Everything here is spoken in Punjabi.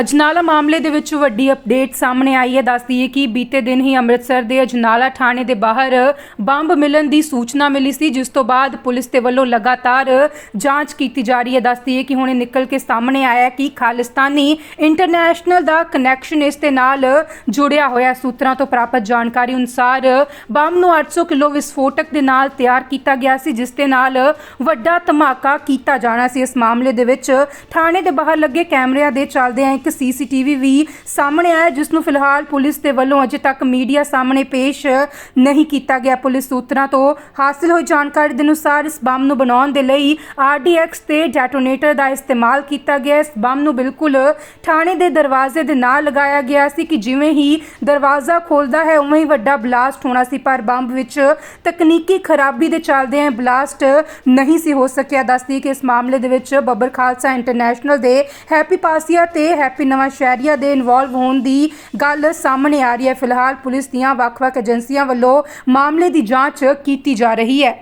ਅਜਨਾਲਾ ਮਾਮਲੇ ਦੇ ਵਿੱਚ ਵੱਡੀ ਅਪਡੇਟ ਸਾਹਮਣੇ ਆਈ ਹੈ। ਦੱਸਦੀ ਹੈ ਕਿ ਬੀਤੇ ਦਿਨ ਹੀ ਅੰਮ੍ਰਿਤਸਰ ਦੇ ਅਜਨਾਲਾ ਥਾਣੇ ਦੇ ਬਾਹਰ ਬੰਬ ਮਿਲਣ ਦੀ ਸੂਚਨਾ ਮਿਲੀ ਸੀ, ਜਿਸ ਤੋਂ ਬਾਅਦ ਪੁਲਿਸ ਦੇ ਵੱਲੋਂ ਲਗਾਤਾਰ ਜਾਂਚ ਕੀਤੀ ਜਾ ਰਹੀ ਹੈ। ਦੱਸਦੀ ਹੈ ਕਿ ਹੁਣ ਨਿਕਲ ਕੇ ਸਾਹਮਣੇ ਆਇਆ ਕਿ ਖਾਲਿਸਤਾਨੀ ਇੰਟਰਨੈਸ਼ਨਲ ਦਾ ਕਨੈਕਸ਼ਨ ਇਸ ਦੇ ਨਾਲ ਜੁੜਿਆ ਹੋਇਆ ਸੂਤਰਾਂ ਤੋਂ ਪ੍ਰਾਪਤ ਜਾਣਕਾਰੀ ਅਨੁਸਾਰ ਬੰਬ ਨੂੰ 800 ਕਿਲੋ ਵਿਸਫੋਟਕ ਦੇ ਨਾਲ ਤਿਆਰ ਕੀਤਾ ਗਿਆ ਸੀ, ਜਿਸ ਦੇ ਨਾਲ ਵੱਡਾ ਧਮਾਕਾ ਕੀਤਾ ਜਾਣਾ ਸੀ। ਇਸ ਮਾਮਲੇ ਦੇ ਵਿੱਚ ਥਾਣੇ ਦੇ ਬਾਹਰ ਲੱਗੇ ਕੈਮਰਿਆਂ ਦੇ ਚੱਲਦਿਆਂ ਇੱਕ ਸੀਸੀਟੀਵੀ ਵੀ ਸਾਹਮਣੇ ਆਇਆ, ਜਿਸ ਨੂੰ ਫਿਲਹਾਲ ਪੁਲਿਸ ਦੇ ਵੱਲੋਂ ਅਜੇ ਤੱਕ ਮੀਡੀਆ ਸਾਹਮਣੇ ਪੇਸ਼ ਨਹੀਂ ਕੀਤਾ ਗਿਆ। ਪੁਲਿਸ ਸੂਤਰਾਂ ਤੋਂ ਹਾਸਲ ਹੋਈ ਜਾਣਕਾਰੀ ਦੇ ਅਨੁਸਾਰ ਇਸ ਬੰਬ ਨੂੰ ਬਣਾਉਣ ਦੇ ਲਈ ਆਰਡੀਐਕਸ ਤੇ ਡੈਟੋਨੇਟਰ ਦਾ ਇਸਤੇਮਾਲ ਕੀਤਾ ਗਿਆ। ਇਸ ਬੰਬ ਨੂੰ ਬਿਲਕੁਲ ਥਾਣੇ ਦੇ ਦਰਵਾਜ਼ੇ ਦੇ ਨਾਲ ਲਗਾਇਆ ਗਿਆ ਸੀ ਕਿ ਜਿਵੇਂ ਹੀ ਦਰਵਾਜ਼ਾ ਖੋਲਦਾ ਹੈ, ਉਵੇਂ ਹੀ ਵੱਡਾ ਬਲਾਸਟ ਹੋਣਾ ਸੀ, ਪਰ ਬੰਬ ਵਿੱਚ ਤਕਨੀਕੀ ਖਰਾਬੀ ਦੇ ਚੱਲਦਿਆਂ ਬਲਾਸਟ ਨਹੀਂ ਸੀ ਹੋ ਸਕਿਆ। ਦੱਸਦੀ ਕਿ ਇਸ ਮਾਮਲੇ ਦੇ ਵਿੱਚ ਬੱਬਰ ਖਾਲਸਾ ਇੰਟਰਨੈਸ਼ਨਲ ਦੇ ਹੈਪੀ ਪਾਸੀਆ ਤੇ ਹੈਪੀ ਨਵਾਂ ਸ਼ਹਿਰੀਆ ਦੇ ਇਨਵੋਲਵ ਹੋਣ ਦੀ ਗੱਲ ਸਾਹਮਣੇ ਆ ਰਹੀ ਹੈ। ਫਿਲਹਾਲ ਪੁਲਿਸ ਦੀਆਂ ਵੱਖ-ਵੱਖ ਏਜੰਸੀਆਂ ਵੱਲੋਂ ਮਾਮਲੇ ਦੀ ਜਾਂਚ ਕੀਤੀ ਜਾ ਰਹੀ ਹੈ।